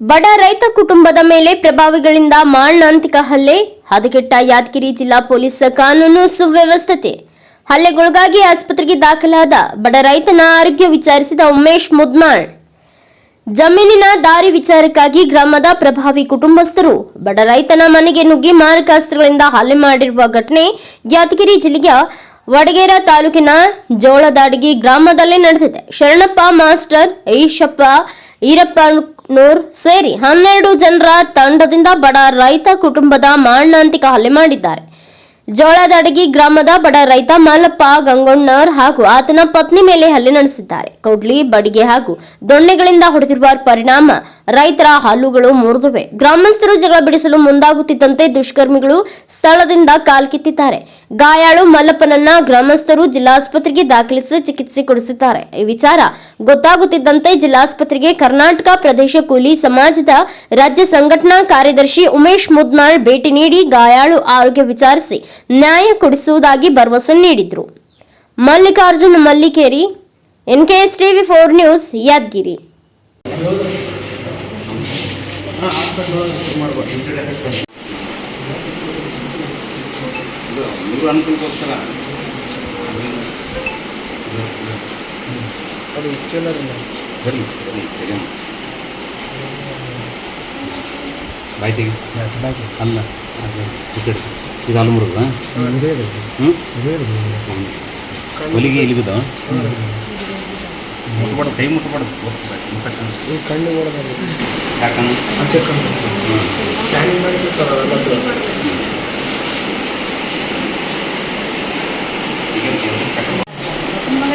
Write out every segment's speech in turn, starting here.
ಬಡ ರೈತ ಕುಟುಂಬದ ಮೇಲೆ ಪ್ರಭಾವಿಗಳಿಂದ ಮಾರಣಾಂತಿಕ ಹಲ್ಲೆ, ಹದಗೆಟ್ಟ ಯಾದಗಿರಿ ಜಿಲ್ಲಾ ಪೊಲೀಸ್ ಕಾನೂನು ಸುವ್ಯವಸ್ಥತೆ ಹಲ್ಲೆಗೊಳಗಾಗಿ ಆಸ್ಪತ್ರೆಗೆ ದಾಖಲಾದ ಬಡ ರೈತನ ಆರೋಗ್ಯ ವಿಚಾರಿಸಿದ ಉಮೇಶ್ ಮುದ್ನಾಳ್. ಜಮೀನಿನ ದಾರಿ ವಿಚಾರಕ್ಕಾಗಿ ಗ್ರಾಮದ ಪ್ರಭಾವಿ ಕುಟುಂಬಸ್ಥರು ಬಡ ರೈತನ ಮನೆಗೆ ನುಗ್ಗಿ ಮಾರಕಾಸ್ತ್ರಗಳಿಂದ ಹಲ್ಲೆ ಮಾಡಿರುವ ಘಟನೆ ಯಾದಗಿರಿ ಜಿಲ್ಲೆಯ ವಡಗೇರ ತಾಲೂಕಿನ ಜೋಳದಾಡಗಿ ಗ್ರಾಮದಲ್ಲಿ ನಡೆದಿದೆ. ಶರಣಪ್ಪ ಮಾಸ್ಟರ್ ಈಶಪ್ಪ ಈರಪ್ಪನೂರ್ ಸೇರಿ ಹನ್ನೆರಡು ಜನರ ತಂಡದಿಂದ ಬಡ ರೈತ ಕುಟುಂಬದ ಮಾರಣಾಂತಿಕ ಹಲ್ಲೆ ಮಾಡಿದ್ದಾರೆ. ಜೋಳದಡಗಿ ಗ್ರಾಮದ ಬಡ ರೈತ ಮಲ್ಲಪ್ಪ ಗಂಗೊಣ್ಣರ್ ಹಾಗೂ ಆತನ ಪತ್ನಿ ಮೇಲೆ ಹಲ್ಲೆ ನಡೆಸಿದ್ದಾರೆ. ಕೌಡ್ಲಿ, ಬಡಿಗೆ ಹಾಗೂ ದೊಣ್ಣೆಗಳಿಂದ ಹೊಡೆದಿರುವ ಪರಿಣಾಮ ರೈತರ ಹಲ್ಲುಗಳು ಮುರಿದಿವೆ. ಗ್ರಾಮಸ್ಥರು ಜಗಳ ಬಿಡಿಸಲು ಮುಂದಾಗುತ್ತಿದ್ದಂತೆ ದುಷ್ಕರ್ಮಿಗಳು ಸ್ಥಳದಿಂದ ಕಾಲ್ಕಿತ್ತಿದ್ದಾರೆ. ಗಾಯಾಳು ಮಲ್ಲಪ್ಪನನ್ನ ಗ್ರಾಮಸ್ಥರು ಜಿಲ್ಲಾಸ್ಪತ್ರೆಗೆ ದಾಖಲಿಸಿ ಚಿಕಿತ್ಸೆ ಕೊಡಿಸಿದ್ದಾರೆ. ಈ ವಿಚಾರ ಗೊತ್ತಾಗುತ್ತಿದ್ದಂತೆ ಜಿಲ್ಲಾಸ್ಪತ್ರೆಗೆ ಕರ್ನಾಟಕ ಪ್ರದೇಶ ಕೂಲಿ ಸಮಾಜದ ರಾಜ್ಯ ಸಂಘಟನಾ ಕಾರ್ಯದರ್ಶಿ ಉಮೇಶ್ ಮುದ್ನಾಳ್ ಭೇಟಿ ನೀಡಿ ಗಾಯಾಳು ಆರೋಗ್ಯ ವಿಚಾರಿಸಿ ನ್ಯಾಯ ಕೊಡಿಸುವುದಾಗಿ ಭರವಸೆ ನೀಡಿದ್ರು. Mallikarjun Mallikeri, NKS TV four news, Yadgiri. ಇದು ನೀವು ಅನುಕೂಲಕ್ಕೋಸ್ಕರ. ಅದು ಇಚ್ಛೆಲ್ಲ ಬನ್ನಿ ಬನ್ನಿ ತೆಗೆಯೋಣ. ಬಾಯ್ ತೆಗಿ ಅಲ್ಲ ಟಿಕೆಟ್ ಇದು ಅಲ್ಲಿ ಮುರಿದ ಇದೇ ಇದೆ. ಹ್ಞೂ ಹೊಲಿಗೆ ಇಲ್ಲಿ ಬಿದ್ದಾವ? ಮುಟ್ಬಾರ್ದು ಕೈ ಮುಟ್ಬಾರ್ದು ತೋರಿಸ್ಬೇಕು ಕಣ್ಣು? ಯಾಕಂದ್ರೆ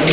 আমি